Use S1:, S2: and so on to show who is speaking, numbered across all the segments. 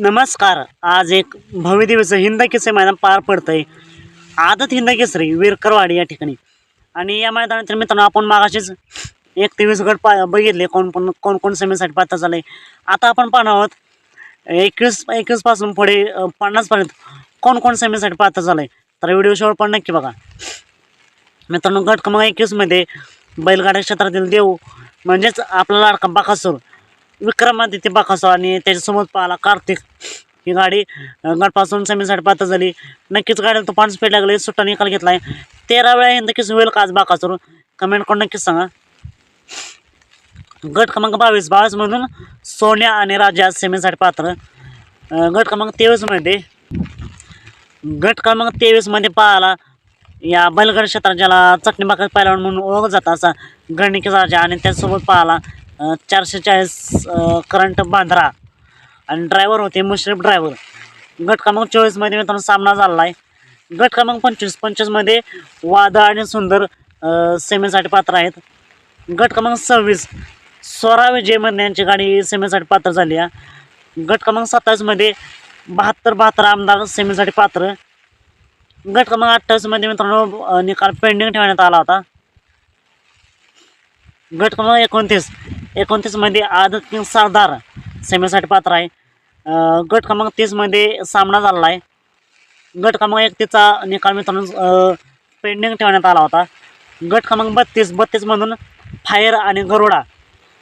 S1: नमस्कार. आज एक भव्य दिवस हिंद केसरी मैदान पार पडतंय. आदत हिंद केसरी विरकरवाडी या ठिकाणी. आणि या मैदानातील मित्रांनो आपण मागाशीच एक तेवीस गट पा बघितले कोण कोण कोण कोण सेमीसाठी पात्र झाले आता आपण पाहणार आहोत एकवीस एकवीसपासून पुढे पन्नासपर्यंत कोण कोण सेमीसाठी पात्र झालं आहे तर व्हिडिओ शेवट पण नक्की बघा. मित्रांनो गट क्रमांक एकवीसमध्ये बैलगाड्या क्षेत्रातील देव म्हणजेच आपला लाडका बाकासूर विक्रमादित्य बाकासो आणि त्याच्यासोबत पाहिला कार्तिक. ही गाडी गटपासून सेमीसाठी पात्र झाली. नक्कीच गाडीला तो पाच स्पीड लागली सुट्टा निकाल घेतला आहे तेरा वेळा हे नक्कीच होईल का आज बाकासूर? कमेंट करून नक्कीच सांगा. गट क्रमांक बावीस बावीसमधून सोन्या आणि राजा सेमीसाठी पात्र. गट क्रमांक तेवीसमध्ये गट क्रमांक तेवीसमध्ये पाहिला या बैलगड क्षेत्रात ज्याला चटणी बाकर पहिलवान म्हणून ओळख जात असा गणिकी राजा आणि त्यासोबत पाहिला. चारशे चाळीस करंट बांद्रा आणि ड्रायव्हर होते मुश्रीफ ड्रायव्हर गट क्रमांक चोवीसमध्ये मित्रांनो सामना झाला आहे गट क्रमांक पंचवीस पंचवीसमध्ये वादळ आणि सुंदर सेमेसाठी सेमीसाठी पात्र आहेत. गट क्रमांक सव्वीस स्वरा विजयमध्ये यांची गाडी सेमीसाठी पात्र झाली आहे. गट क्रमांक सत्तावीसमध्ये बहात्तर बहात्तर आमदार सेमीसाठी पात्र. गट क्रमांक अठ्ठावीसमध्ये मित्रांनो निकाल पेंडिंग ठेवण्यात आला होता. गट क्रमांक एकोणतीस एकोणतीसमध्ये आदत किंग सरदार सेमीसाठी पात्र आहे. गट क्रमांक तीसमध्ये सामना झालेला आहे. गट क्रमांक एकतीसचा निकाल मित्रांनो पेंडिंग ठेवण्यात आला होता. गट क्रमांक बत्तीस बत्तीसमधून फायर आणि गरुडा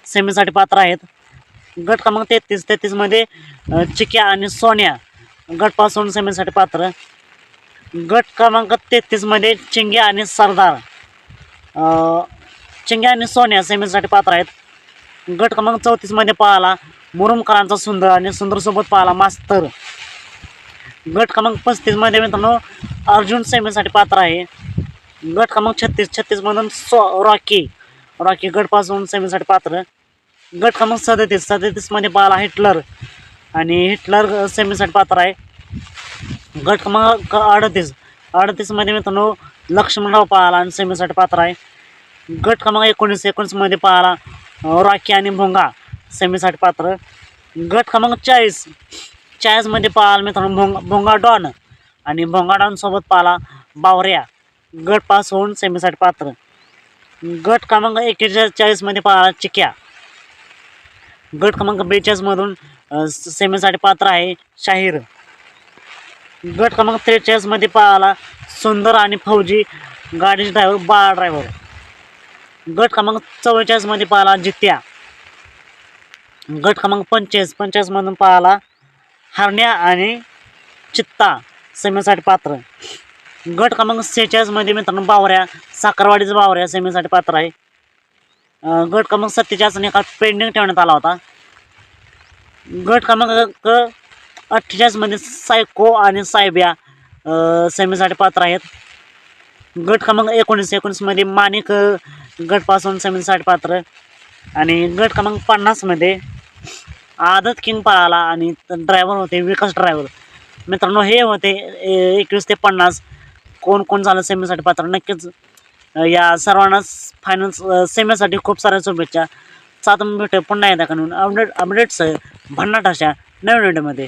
S1: सेमीसाठी पात्र आहेत. गट क्रमांक तेहतीस तेहतीसमध्ये चिक्या आणि सोन्या गटपासून सेमीसाठी पात्र. गट क्रमांक तेहतीसमध्ये चिंग्या आणि सरदार चिंग्या आणि सोन्या सेमीसाठी पात्र आहेत. गट क्रमांक चौतीसमध्ये पाहायला मुरुमकरांचा सुंदर आणि सुंदरसोबत पाहिला मास्तर. गट क्रमांक पस्तीसमध्ये मित्रांनो अर्जुन सेमीसाठी पात्र आहे. गट क्रमांक छत्तीस छत्तीसमधून सो रॉकी. रॉकी गटपासून सेमीसाठी पात्र. गट क्रमांक सदतीस सदतीसमध्ये पाहिला हिटलर. आणि हिटलर सेमीसाठी पात्र आहे. गट क्रमांक अडतीस अडतीसमध्ये मित्रांनो लक्ष्मणराव पाहिला आणि सेमीसाठी पात्र आहे. गट क्रमांक एकोणीस एकोणीसमध्ये पाहिला रॉकी आणि भोंगा सेमीसाठी पात्र. गट क्रमांक चाळीस. चाळीसमध्ये पाहाल मित्रांनो भोंगा भोंगा डॉन आणि भोंगा डॉनसोबत पाहायला बावऱ्या. गट पास होऊन सेमीसाठी पात्र. गट क्रमांक एकेचाळीस चाळीसमध्ये पाहायला चिक्या. गट क्रमांक बेचाळीसमधून सेमीसाठी पात्र आहे शाहीर. गट क्रमांक त्रेचाळीसमध्ये पाहायला सुंदर आणि फौजी गाडीचे ड्रायव्हर बाळा ड्रायव्हर गट क्रमांक चव्वेचाळीसमध्ये पाहिला जित्या गट क्रमांक पंचेचाळीस मधून पाहिला हरण्या आणि चित्ता सेमीसाठी पात्र. गट क्रमांक सेहेचाळीसमध्ये मित्रांनो बावऱ्या साखरवाडीचं बावऱ्या सेमीसाठी पात्र आहे. गट क्रमांक सत्तेचाळीस निकाल पेंडिंग ठेवण्यात आला होता. गट क्रमांक अठ्ठेचाळीसमध्ये सायको आणि सायब्या अं, सेमीसाठी पात्र आहेत. गट क्रमांक एकोणीस एकोणीसमध्ये माणिक गटपासून सेमीसाठी पात्र आणि गट क्रमांक पन्नासमध्ये आदत किंग पळाला आणि ड्रायव्हर होते विकास ड्रायव्हर मित्रांनो हे होते ए- एकवीस ते पन्नास. कोण कोण झालं सेमीसाठी पात्र? नक्कीच या सर्वांनाच फायनल सेमीसाठी खूप साऱ्या शुभेच्छा. सात भेट पुन्हा एकदा करून. अपडेट अपडेट्स भन्नाट अशा नवीन व्हिडिओमध्ये